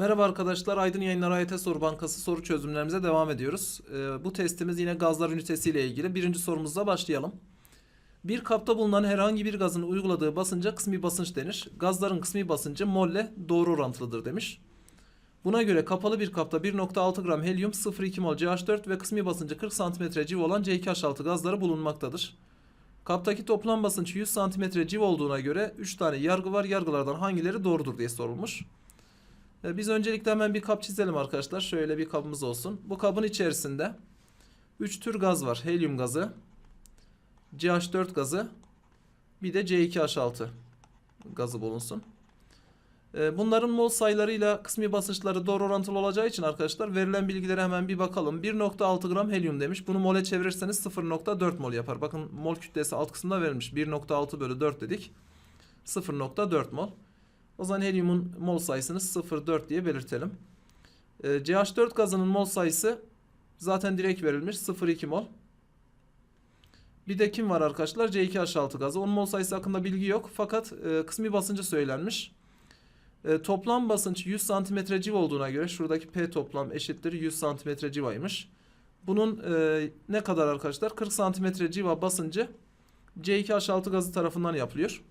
Merhaba arkadaşlar, Aydın Yayınlar AYT Soru Bankası soru çözümlerimize devam ediyoruz. Ee, bu testimiz yine gazlar ünitesiyle ilgili. Birinci sorumuzla başlayalım. Bir kapta bulunan herhangi bir gazın uyguladığı basınca kısmi basınç denir. Gazların kısmi basıncı molle doğru orantılıdır demiş. Buna göre kapalı bir kapta 1.6 gram helyum, 0.2 mol CH4 ve kısmi basıncı 40 cm civ olan C2H6 gazları bulunmaktadır. Kaptaki toplam basınç 100 cm civ olduğuna göre 3 tane yargı var. Yargılardan hangileri doğrudur diye sorulmuş. E, Biz öncelikle hemen bir kap çizelim arkadaşlar. Şöyle bir kabımız olsun. Bu kabın içerisinde 3 tür gaz var. Helyum gazı, CH4 gazı, bir de C2H6 gazı bulunsun. E, Bunların mol sayılarıyla kısmi basınçları doğru orantılı olacağı için arkadaşlar verilen bilgilere hemen bir bakalım. 1.6 gram helyum demiş. Bunu mole çevirirseniz 0.4 mol yapar. Bakın mol kütlesi alt kısımda verilmiş. 1.6 bölü 4 dedik. 0.4 mol. O zaman helyumun mol sayısını 0.4 diye belirtelim. Ee, CH4 gazının mol sayısı zaten direkt verilmiş 0.2 mol. Bir de kim var arkadaşlar? C2H6 gazı. Onun mol sayısı hakkında bilgi yok. Fakat e, kısmi basıncı söylenmiş. E, toplam basınç 100 cm civ olduğuna göre şuradaki P toplam eşittir 100 cm civaymış. Bunun e, ne kadar arkadaşlar? 40 cm civa basıncı C2H6 gazı tarafından yapılıyor.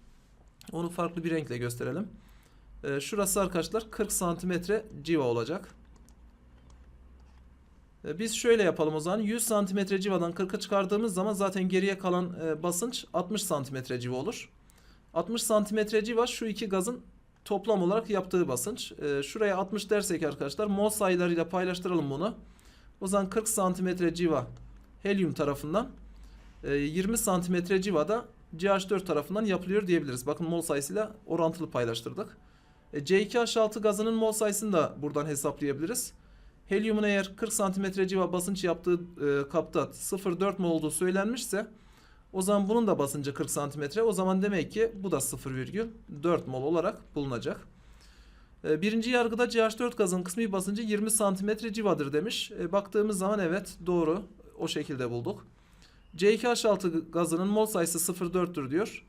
Onu farklı bir renkle gösterelim. Ee, şurası arkadaşlar 40 santimetre civa olacak. Ee, biz şöyle yapalım o zaman. 100 santimetre civadan 40'a çıkardığımız zaman zaten geriye kalan e, basınç 60 santimetre civa olur. 60 santimetre civa şu iki gazın toplam olarak yaptığı basınç. Ee, şuraya 60 dersek arkadaşlar mol sayılarıyla paylaştıralım bunu. O zaman 40 santimetre civa helyum tarafından e, 20 santimetre civa da CH4 tarafından yapılıyor diyebiliriz. Bakın mol sayısıyla orantılı paylaştırdık. E, C2H6 gazının mol sayısını da buradan hesaplayabiliriz. Helyumun eğer 40 cm civa basınç yaptığı e, kapta 0.4 mol olduğu söylenmişse o zaman bunun da basıncı 40 cm. O zaman demek ki bu da 0,4 mol olarak bulunacak. E, birinci yargıda CH4 gazın kısmi basıncı 20 cm civadır demiş. E, baktığımız zaman evet doğru o şekilde bulduk. C2H6 gazının mol sayısı 0,4'tür diyor.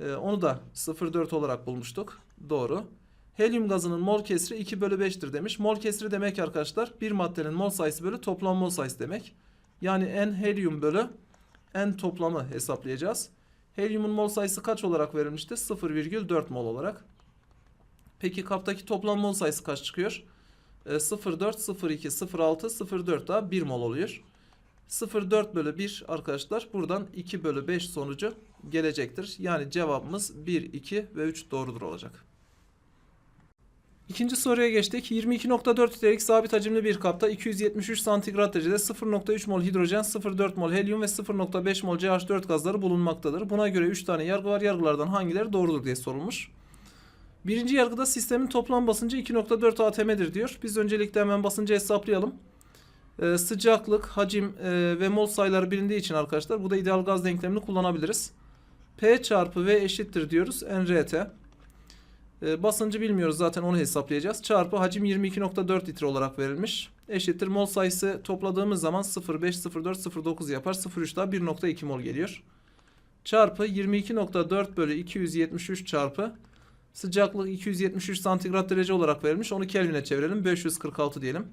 E, onu da 0,4 olarak bulmuştuk. Doğru. Helyum gazının mol kesri 2 bölü 5'tir demiş. Mol kesri demek arkadaşlar bir maddenin mol sayısı bölü toplam mol sayısı demek. Yani n helyum bölü n toplamı hesaplayacağız. Helyumun mol sayısı kaç olarak verilmişti? 0,4 mol olarak. Peki kaptaki toplam mol sayısı kaç çıkıyor? E, 0,4, 0,2, 0,6, 0,4 daha 1 mol oluyor. 0,4 bölü 1 arkadaşlar buradan 2 bölü 5 sonucu gelecektir. Yani cevabımız 1, 2 ve 3 doğrudur olacak. İkinci soruya geçtik. 22.4 litrelik sabit hacimli bir kapta 273 santigrat derecede 0.3 mol hidrojen, 0.4 mol helyum ve 0.5 mol CH4 gazları bulunmaktadır. Buna göre 3 tane yargı var. Yargılardan hangileri doğrudur diye sorulmuş. Birinci yargıda sistemin toplam basıncı 2.4 atm'dir diyor. Biz öncelikle hemen basıncı hesaplayalım. Ee, sıcaklık, hacim e, ve mol sayıları bilindiği için arkadaşlar bu da ideal gaz denklemini kullanabiliriz. P çarpı V eşittir diyoruz. NRT. E, basıncı bilmiyoruz zaten onu hesaplayacağız. Çarpı hacim 22.4 litre olarak verilmiş. Eşittir mol sayısı topladığımız zaman 0.5, 0.4, 0.9 yapar. 0.3 daha 1.2 mol geliyor. Çarpı 22.4 bölü 273 çarpı sıcaklık 273 santigrat derece olarak verilmiş. Onu Kelvin'e çevirelim. 546 diyelim.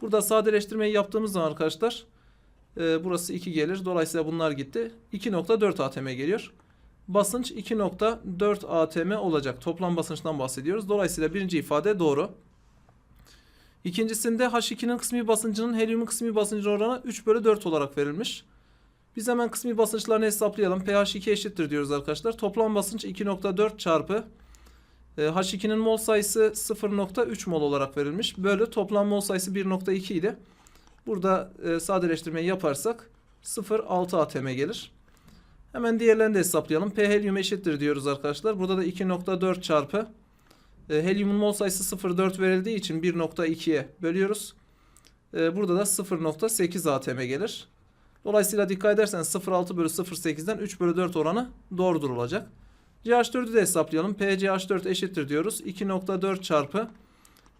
Burada sadeleştirmeyi yaptığımız zaman arkadaşlar e, burası 2 gelir. Dolayısıyla bunlar gitti. 2.4 atm geliyor basınç 2.4 atm olacak. Toplam basınçtan bahsediyoruz. Dolayısıyla birinci ifade doğru. İkincisinde H2'nin kısmi basıncının helyumun kısmi basıncı oranı 3 bölü 4 olarak verilmiş. Biz hemen kısmi basınçlarını hesaplayalım. pH2 eşittir diyoruz arkadaşlar. Toplam basınç 2.4 çarpı e, H2'nin mol sayısı 0.3 mol olarak verilmiş. Bölü toplam mol sayısı 1.2 idi. Burada e, sadeleştirmeyi yaparsak 0.6 atm gelir. Hemen diğerlerini de hesaplayalım. P helyum eşittir diyoruz arkadaşlar. Burada da 2.4 çarpı e, helyumun mol sayısı 0.4 verildiği için 1.2'ye bölüyoruz. E, burada da 0.8 atm gelir. Dolayısıyla dikkat ederseniz 0.6 bölü 0.8'den 3 bölü 4 oranı doğrudur olacak. CH4'ü de hesaplayalım. PCH4 eşittir diyoruz. 2.4 çarpı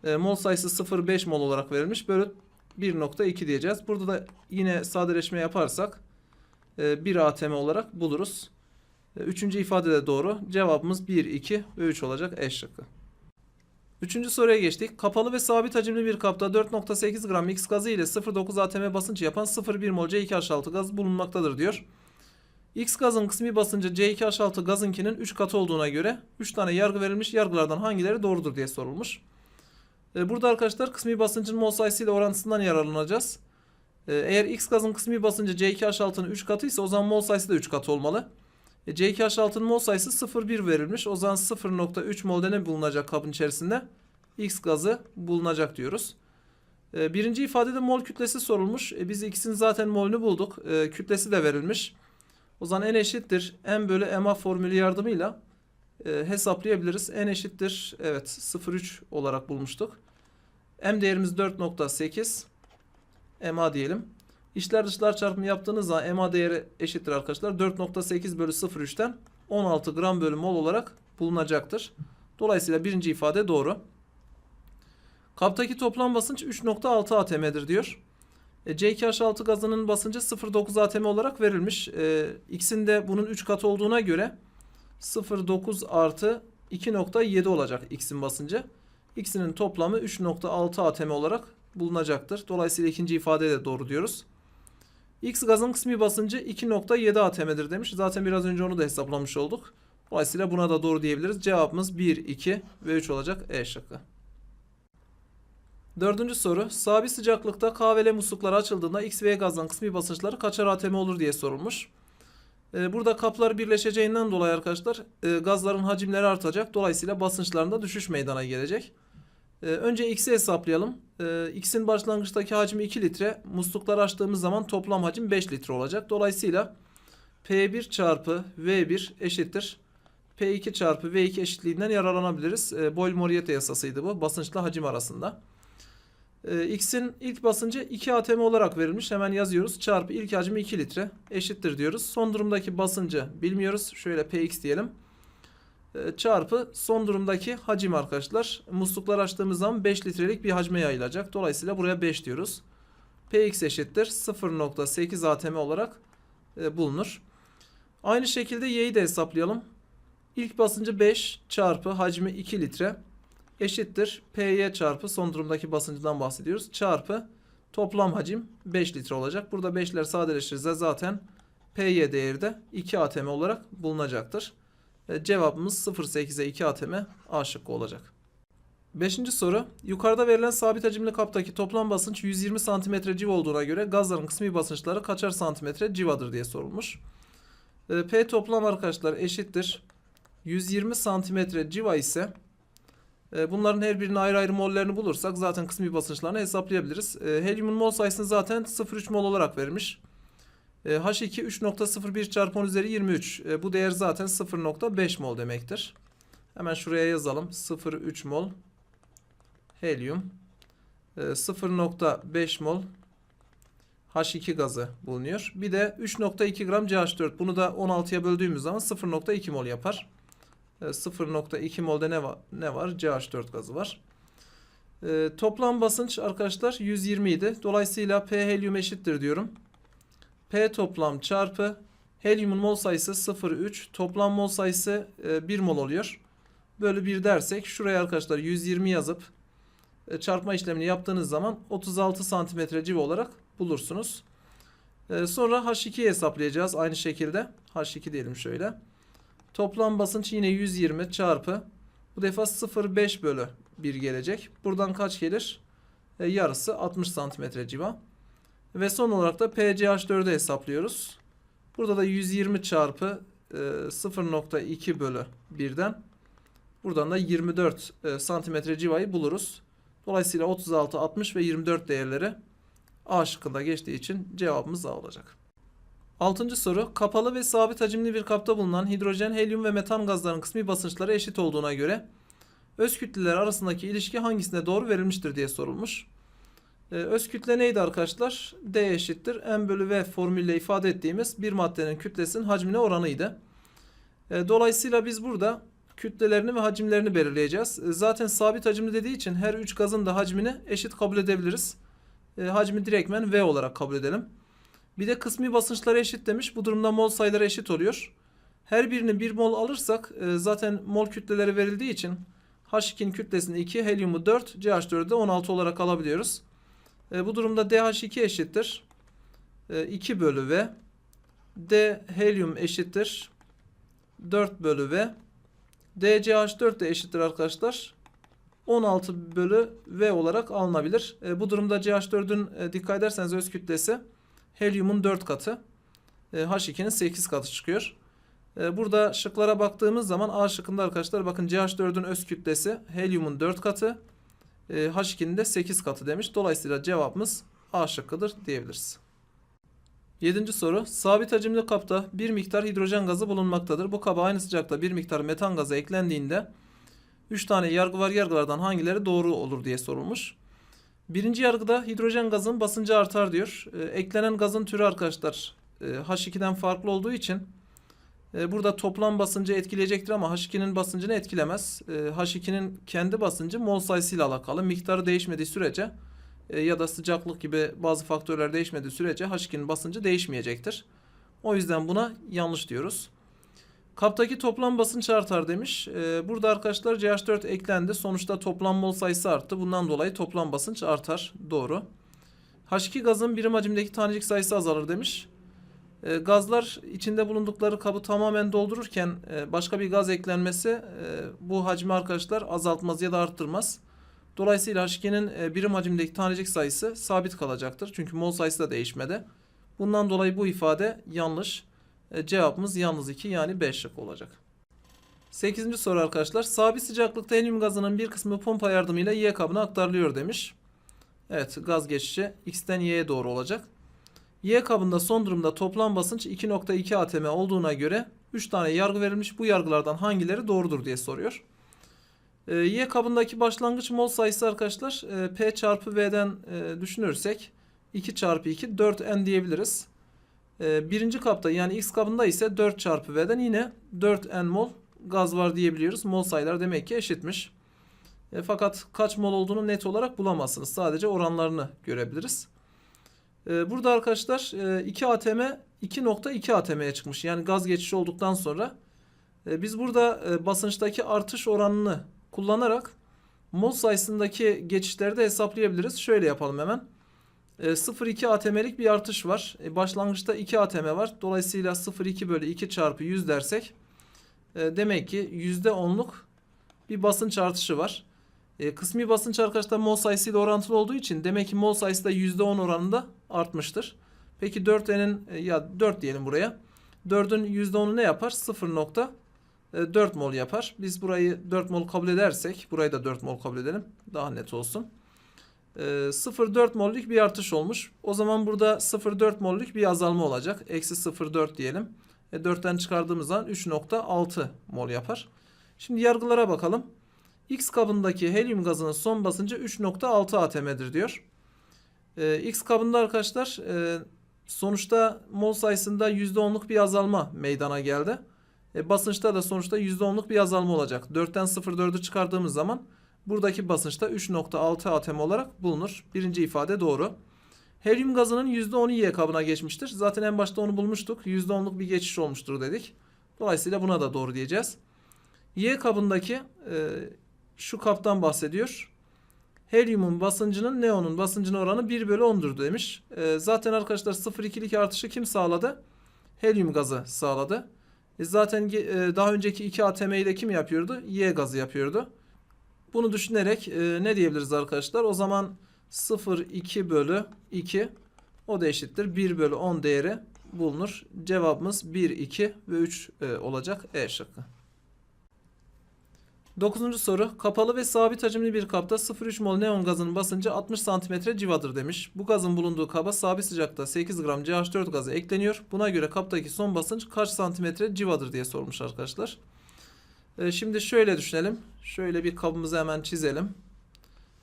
e, mol sayısı 0.5 mol olarak verilmiş. Bölü 1.2 diyeceğiz. Burada da yine sadeleşme yaparsak 1 e, ATM olarak buluruz. E, üçüncü ifade de doğru. Cevabımız 1, 2 ve 3 olacak eş şıkkı. Üçüncü soruya geçtik. Kapalı ve sabit hacimli bir kapta 4.8 gram X gazı ile 0.9 atm basınç yapan 0.1 mol C2H6 gaz bulunmaktadır diyor. X gazın kısmi basıncı C2H6 gazınkinin 3 katı olduğuna göre 3 tane yargı verilmiş. Yargılardan hangileri doğrudur diye sorulmuş. E, Burada arkadaşlar kısmi basıncın mol sayısı ile orantısından yararlanacağız. E, Eğer X gazın kısmi basıncı C2H6'nın 3 katı ise o zaman mol sayısı da 3 katı olmalı. E, C2H6'nın mol sayısı 0,1 verilmiş. O zaman 0,3 molde ne bulunacak kabın içerisinde? X gazı bulunacak diyoruz. E, birinci ifadede mol kütlesi sorulmuş. E, biz X'in zaten molünü bulduk. E, kütlesi de verilmiş. O zaman N eşittir. M bölü MA formülü yardımıyla e, hesaplayabiliriz. N eşittir. Evet 0,3 olarak bulmuştuk. M değerimiz 4,8. MA diyelim. İçler dışlar çarpımı yaptığınız zaman MA değeri eşittir arkadaşlar. 4.8 bölü 0,3'ten 16 gram bölü mol olarak bulunacaktır. Dolayısıyla birinci ifade doğru. Kaptaki toplam basınç 3.6 atm'dir diyor. E, C2H6 gazının basıncı 0.9 atm olarak verilmiş. E, X'in de bunun 3 katı olduğuna göre 0.9 artı 2.7 olacak X'in basıncı. X'inin toplamı 3.6 atm olarak bulunacaktır. Dolayısıyla ikinci ifade de doğru diyoruz. X gazın kısmi basıncı 2.7 atm'dir demiş. Zaten biraz önce onu da hesaplamış olduk. Dolayısıyla buna da doğru diyebiliriz. Cevabımız 1, 2 ve 3 olacak E şıkkı. Dördüncü soru. Sabit sıcaklıkta K ve L muslukları açıldığında X ve Y gazların kısmi basınçları kaçar atm olur diye sorulmuş. Ee, burada kaplar birleşeceğinden dolayı arkadaşlar e, gazların hacimleri artacak. Dolayısıyla basınçlarında düşüş meydana gelecek. Ee, önce X'i hesaplayalım. Ee, X'in başlangıçtaki hacmi 2 litre. Muslukları açtığımız zaman toplam hacim 5 litre olacak. Dolayısıyla P1 çarpı V1 eşittir. P2 çarpı V2 eşitliğinden yararlanabiliriz. E, Boyle-Moriete yasasıydı bu. Basınçla hacim arasında. E, X'in ilk basıncı 2 atm olarak verilmiş. Hemen yazıyoruz. Çarpı ilk hacmi 2 litre eşittir diyoruz. Son durumdaki basıncı bilmiyoruz. Şöyle Px diyelim. E, çarpı son durumdaki hacim arkadaşlar. Musluklar açtığımız zaman 5 litrelik bir hacme yayılacak. Dolayısıyla buraya 5 diyoruz. Px eşittir 0.8 atm olarak e, bulunur. Aynı şekilde y'yi de hesaplayalım. İlk basıncı 5 çarpı hacmi 2 litre eşittir. Py çarpı son durumdaki basıncından bahsediyoruz. Çarpı toplam hacim 5 litre olacak. Burada 5'ler sadeleşirse zaten Py değeri de 2 atm olarak bulunacaktır. E, cevabımız 0.8'e 2 atm A şıkkı olacak. Beşinci soru. Yukarıda verilen sabit hacimli kaptaki toplam basınç 120 cm civa olduğuna göre gazların kısmi basınçları kaçar santimetre civadır diye sorulmuş. E, P toplam arkadaşlar eşittir. 120 santimetre civa ise e, bunların her birinin ayrı ayrı mollerini bulursak zaten kısmi basınçlarını hesaplayabiliriz. Helyumun mol sayısını zaten 0,3 mol olarak vermiş. E, H2 3.01 çarpı 10 üzeri 23. E, Bu değer zaten 0.5 mol demektir. Hemen şuraya yazalım. 0,3 mol helyum. E, 0.5 mol H2 gazı bulunuyor. Bir de 3.2 gram CH4. Bunu da 16'ya böldüğümüz zaman 0.2 mol yapar. E, 0.2 molde ne var? Ne var? CH4 gazı var. Toplam basınç arkadaşlar 120 idi. Dolayısıyla P helyum eşittir diyorum. P toplam çarpı helyumun mol sayısı 0,3 toplam mol sayısı e, 1 mol oluyor. Bölü 1 dersek şuraya arkadaşlar 120 yazıp e, çarpma işlemini yaptığınız zaman 36 santimetre civa olarak bulursunuz. E, sonra H2'yi hesaplayacağız aynı şekilde. H2 diyelim şöyle. Toplam basınç yine 120 çarpı bu defa 0,5 bölü 1 gelecek. Buradan kaç gelir? E, yarısı 60 santimetre civa. Ve son olarak da PCH4'ü hesaplıyoruz. Burada da 120 çarpı e, 0.2 bölü 1'den buradan da 24 e, santimetre civayı buluruz. Dolayısıyla 36, 60 ve 24 değerleri A şıkkında geçtiği için cevabımız A olacak. Altıncı soru. Kapalı ve sabit hacimli bir kapta bulunan hidrojen, helyum ve metan gazların kısmi basınçları eşit olduğuna göre öz kütleler arasındaki ilişki hangisine doğru verilmiştir diye sorulmuş. Ee, öz kütle neydi arkadaşlar? D eşittir. M bölü V formülle ifade ettiğimiz bir maddenin kütlesinin hacmine oranıydı. Ee, dolayısıyla biz burada kütlelerini ve hacimlerini belirleyeceğiz. Ee, zaten sabit hacimli dediği için her üç gazın da hacmini eşit kabul edebiliriz. Hacmi direktmen V olarak kabul edelim. Bir de kısmi basınçları eşit demiş. Bu durumda mol sayıları eşit oluyor. Her birini bir mol alırsak e, zaten mol kütleleri verildiği için H2'nin kütlesini 2, helyumu 4, CH4'ü de 16 olarak alabiliyoruz. E, bu durumda DH2 eşittir. E, 2 bölü V. D helyum eşittir. 4 bölü V. DCH4 de eşittir arkadaşlar. 16 bölü V olarak alınabilir. E, bu durumda CH4'ün e, dikkat ederseniz öz kütlesi helyumun 4 katı. E, H2'nin 8 katı çıkıyor. E, burada şıklara baktığımız zaman A şıkkında arkadaşlar bakın CH4'ün öz kütlesi helyumun 4 katı. E, H2'nin de 8 katı demiş. Dolayısıyla cevabımız A şıkkıdır diyebiliriz. Yedinci soru. Sabit hacimli kapta bir miktar hidrojen gazı bulunmaktadır. Bu kaba aynı sıcakta bir miktar metan gazı eklendiğinde 3 tane yargı var. Yargılardan hangileri doğru olur diye sorulmuş. Birinci yargıda hidrojen gazın basıncı artar diyor. Ee, eklenen gazın türü arkadaşlar e, H2'den farklı olduğu için e, burada toplam basıncı etkileyecektir ama H2'nin basıncını etkilemez. E, H2'nin kendi basıncı mol sayısıyla alakalı. Miktarı değişmediği sürece e, ya da sıcaklık gibi bazı faktörler değişmediği sürece H2'nin basıncı değişmeyecektir. O yüzden buna yanlış diyoruz. Kaptaki toplam basınç artar demiş. Ee, burada arkadaşlar CH4 eklendi. Sonuçta toplam mol sayısı arttı. Bundan dolayı toplam basınç artar. Doğru. H2 gazın birim hacimdeki tanecik sayısı azalır demiş. Ee, gazlar içinde bulundukları kabı tamamen doldururken e, başka bir gaz eklenmesi e, bu hacmi arkadaşlar azaltmaz ya da arttırmaz. Dolayısıyla H2'nin e, birim hacimdeki tanecik sayısı sabit kalacaktır. Çünkü mol sayısı da değişmedi. Bundan dolayı bu ifade yanlış. Cevabımız yalnız 2 yani B şık olacak. 8. soru arkadaşlar. Sabit sıcaklıkta helyum gazının bir kısmı pompa yardımıyla Y kabına aktarılıyor demiş. Evet gaz geçişi X'ten Y'ye doğru olacak. Y kabında son durumda toplam basınç 2.2 atm olduğuna göre 3 tane yargı verilmiş. Bu yargılardan hangileri doğrudur diye soruyor. E, y kabındaki başlangıç mol sayısı arkadaşlar e, P çarpı V'den e, düşünürsek 2 çarpı 2 4N diyebiliriz. Ee, birinci kapta yani X kabında ise 4 çarpı V'den yine 4N mol gaz var diyebiliyoruz. Mol sayılar demek ki eşitmiş. E, fakat kaç mol olduğunu net olarak bulamazsınız. Sadece oranlarını görebiliriz. E, burada arkadaşlar e, 2 atm 2.2 atm'ye çıkmış. Yani gaz geçişi olduktan sonra e, biz burada e, basınçtaki artış oranını kullanarak mol sayısındaki geçişleri de hesaplayabiliriz. Şöyle yapalım hemen. 0,2 e, atm'lik bir artış var. E, başlangıçta 2 atm var. Dolayısıyla 0,2 bölü 2 çarpı 100 dersek e, demek ki %10'luk bir basınç artışı var. Kısmi basınç arkadaşlar mol sayısıyla orantılı olduğu için demek ki mol sayısı da %10 oranında artmıştır. Peki 4n'in ya 4 diyelim buraya. 4'ün %10'u ne yapar? 0.4 mol yapar. Biz burayı 4 mol kabul edersek burayı da 4 mol kabul edelim. Daha net olsun. 0,4 mollük bir artış olmuş. O zaman burada 0,4 mollük bir azalma olacak. Eksi 0,4 diyelim. E 4'ten çıkardığımız zaman 3,6 mol yapar. Şimdi yargılara bakalım. X kabındaki helyum gazının son basıncı 3,6 atm'dir diyor. E, X kabında arkadaşlar e, sonuçta mol sayısında %10'luk bir azalma meydana geldi. E, basınçta da sonuçta %10'luk bir azalma olacak. 4'ten 0,4'ü çıkardığımız zaman Buradaki basınçta 3.6 atm olarak bulunur. Birinci ifade doğru. Helyum gazının %10'u Y kabına geçmiştir. Zaten en başta onu bulmuştuk. %10'luk bir geçiş olmuştur dedik. Dolayısıyla buna da doğru diyeceğiz. Y kabındaki e, şu kaptan bahsediyor. Helyumun basıncının neonun basıncının oranı 1 bölü 10'dur demiş. E, zaten arkadaşlar 0,2'lik artışı kim sağladı? Helyum gazı sağladı. E, zaten e, daha önceki 2 atm'yi de kim yapıyordu? Y gazı yapıyordu. Bunu düşünerek e, ne diyebiliriz arkadaşlar? O zaman 0,2 bölü 2 o da eşittir. 1 bölü 10 değeri bulunur. Cevabımız 1, 2 ve 3 e, olacak. E şıkkı. Dokuzuncu soru. Kapalı ve sabit hacimli bir kapta 0,3 mol neon gazının basıncı 60 cm civadır demiş. Bu gazın bulunduğu kaba sabit sıcakta 8 gram CH4 gazı ekleniyor. Buna göre kaptaki son basınç kaç santimetre civadır diye sormuş arkadaşlar. E, şimdi şöyle düşünelim. Şöyle bir kabımızı hemen çizelim.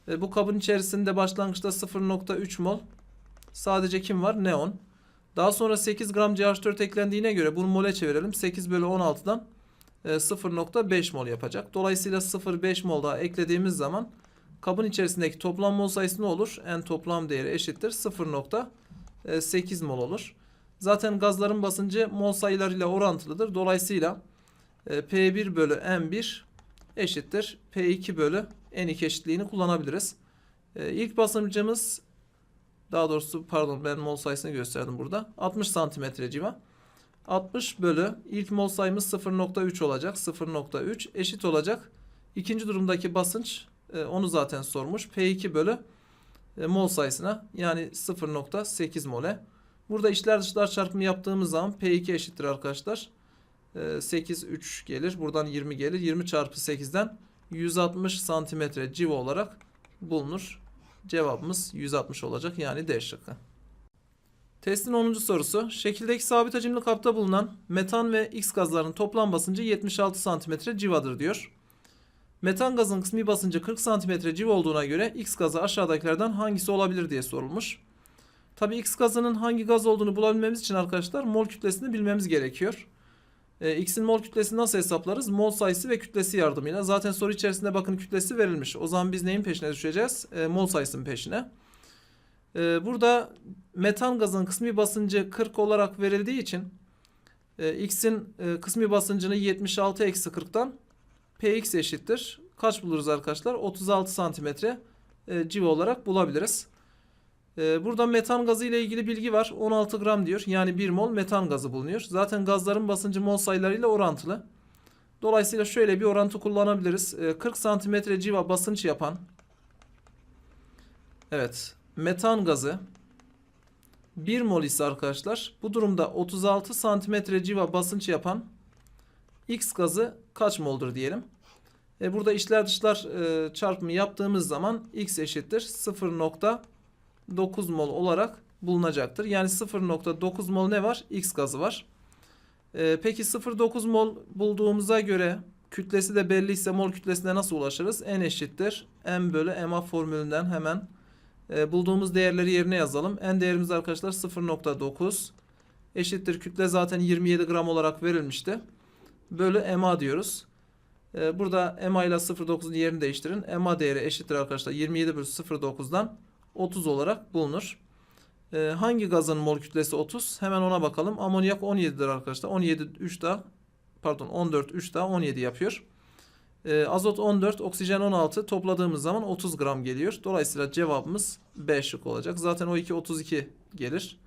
E, bu kabın içerisinde başlangıçta 0.3 mol sadece kim var? Neon. Daha sonra 8 gram CH4 eklendiğine göre bunu mole çevirelim. 8 bölü 16'dan e, 0.5 mol yapacak. Dolayısıyla 0.5 mol daha eklediğimiz zaman kabın içerisindeki toplam mol sayısı ne olur? En toplam değeri eşittir 0.8 mol olur. Zaten gazların basıncı mol sayılarıyla orantılıdır. Dolayısıyla e, P1 bölü M1 eşittir P2 bölü N2 eşitliğini kullanabiliriz. Ee, ilk basıncımız daha doğrusu pardon ben mol sayısını gösterdim burada. 60 santimetre civa. 60 bölü ilk mol sayımız 0.3 olacak. 0.3 eşit olacak. İkinci durumdaki basınç e, onu zaten sormuş. P2 bölü e, mol sayısına yani 0.8 mole. Burada içler dışlar çarpımı yaptığımız zaman P2 eşittir arkadaşlar. E, 8 3 gelir. Buradan 20 gelir. 20 çarpı 8'den 160 santimetre civa olarak bulunur. Cevabımız 160 olacak. Yani D şıkkı. Testin 10. sorusu. Şekildeki sabit hacimli kapta bulunan metan ve X gazlarının toplam basıncı 76 santimetre civadır diyor. Metan gazın kısmi basıncı 40 santimetre civa olduğuna göre X gazı aşağıdakilerden hangisi olabilir diye sorulmuş. Tabi X gazının hangi gaz olduğunu bulabilmemiz için arkadaşlar mol kütlesini bilmemiz gerekiyor. E, X'in mol kütlesini nasıl hesaplarız? Mol sayısı ve kütlesi yardımıyla. Zaten soru içerisinde bakın kütlesi verilmiş. O zaman biz neyin peşine düşeceğiz? E, mol sayısının peşine. E, burada metan gazın kısmi basıncı 40 olarak verildiği için e, X'in e, kısmi basıncını 76 eksi 40'tan Px eşittir. Kaç buluruz arkadaşlar? 36 santimetre e, civa olarak bulabiliriz. E, burada metan gazı ile ilgili bilgi var. 16 gram diyor. Yani 1 mol metan gazı bulunuyor. Zaten gazların basıncı mol sayılarıyla orantılı. Dolayısıyla şöyle bir orantı kullanabiliriz. E, 40 santimetre civa basınç yapan Evet. Metan gazı 1 mol ise arkadaşlar bu durumda 36 santimetre civa basınç yapan X gazı kaç moldur diyelim. E burada içler dışlar e, çarpımı yaptığımız zaman X eşittir 0.9 mol olarak bulunacaktır. Yani 0.9 mol ne var? X gazı var. E, peki 0.9 mol bulduğumuza göre kütlesi de belliyse mol kütlesine nasıl ulaşırız? N eşittir M bölü MA formülünden hemen e, bulduğumuz değerleri yerine yazalım. N değerimiz arkadaşlar 0.9 eşittir kütle zaten 27 gram olarak verilmişti. Bölü MA diyoruz. E, burada MA ile 0.9'un yerini değiştirin. MA değeri eşittir arkadaşlar 27 bölü 0.9'dan 30 olarak bulunur. E, hangi gazın mol kütlesi 30? Hemen ona bakalım. Amonyak 17'dir arkadaşlar. 17 3 daha pardon 14 3 daha 17 yapıyor. E, azot 14, oksijen 16 topladığımız zaman 30 gram geliyor. Dolayısıyla cevabımız B şık olacak. Zaten o 2 32 gelir.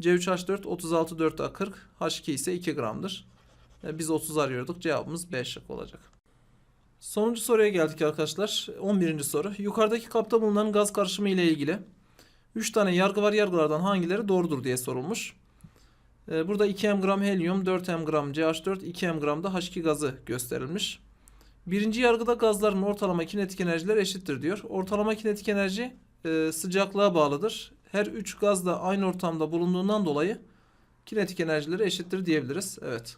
C3H4 36 4 daha 40. H2 ise 2 gramdır. E, biz 30 arıyorduk. Cevabımız B şık olacak. Sonuncu soruya geldik arkadaşlar. 11. soru. Yukarıdaki kapta bulunan gaz karışımı ile ilgili 3 tane yargı var. Yargılardan hangileri doğrudur diye sorulmuş. E, burada 2 m gram helyum, 4 m gram CH4, 2 m gram da H2 gazı gösterilmiş. Birinci yargıda gazların ortalama kinetik enerjileri eşittir diyor. Ortalama kinetik enerji e, sıcaklığa bağlıdır. Her üç gaz da aynı ortamda bulunduğundan dolayı kinetik enerjileri eşittir diyebiliriz. Evet.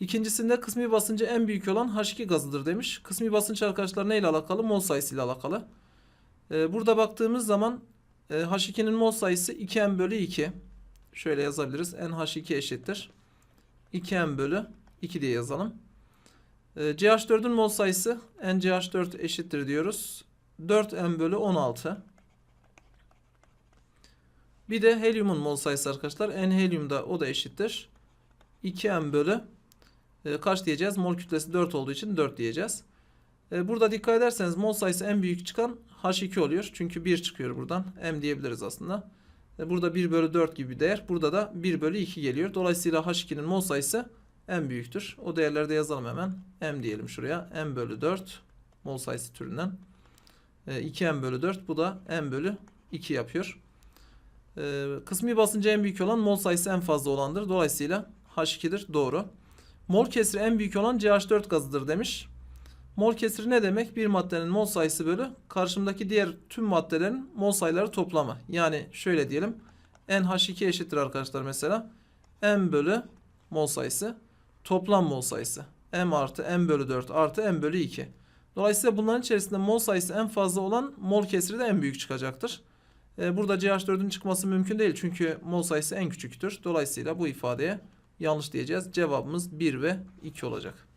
İkincisinde kısmi basıncı en büyük olan H2 gazıdır demiş. Kısmi basınç arkadaşlar neyle alakalı? Mol sayısı ile alakalı. E, burada baktığımız zaman e, H2'nin mol sayısı 2m bölü 2. Şöyle yazabiliriz. NH2 eşittir. 2m bölü 2 diye yazalım. Ee, CH4'ün mol sayısı NCH4 eşittir diyoruz. 4M bölü 16. Bir de helyumun mol sayısı arkadaşlar. N helyumda o da eşittir. 2M bölü e, kaç diyeceğiz? Mol kütlesi 4 olduğu için 4 diyeceğiz. E, burada dikkat ederseniz mol sayısı en büyük çıkan H2 oluyor. Çünkü 1 çıkıyor buradan. M diyebiliriz aslında. E, burada 1 bölü 4 gibi bir değer. Burada da 1 bölü 2 geliyor. Dolayısıyla H2'nin mol sayısı m büyüktür. O değerleri de yazalım hemen. m diyelim şuraya. m bölü 4 mol sayısı türünden. E, 2m bölü 4 bu da m bölü 2 yapıyor. E, kısmi basıncı en büyük olan mol sayısı en fazla olandır. Dolayısıyla H2'dir. Doğru. Mol kesri en büyük olan CH4 gazıdır demiş. Mol kesri ne demek? Bir maddenin mol sayısı bölü karşımdaki diğer tüm maddelerin mol sayıları toplamı. Yani şöyle diyelim. NH2 eşittir arkadaşlar mesela. M bölü mol sayısı toplam mol sayısı. M artı M bölü 4 artı M bölü 2. Dolayısıyla bunların içerisinde mol sayısı en fazla olan mol kesri de en büyük çıkacaktır. Ee, burada CH4'ün çıkması mümkün değil çünkü mol sayısı en küçüktür. Dolayısıyla bu ifadeye yanlış diyeceğiz. Cevabımız 1 ve 2 olacak.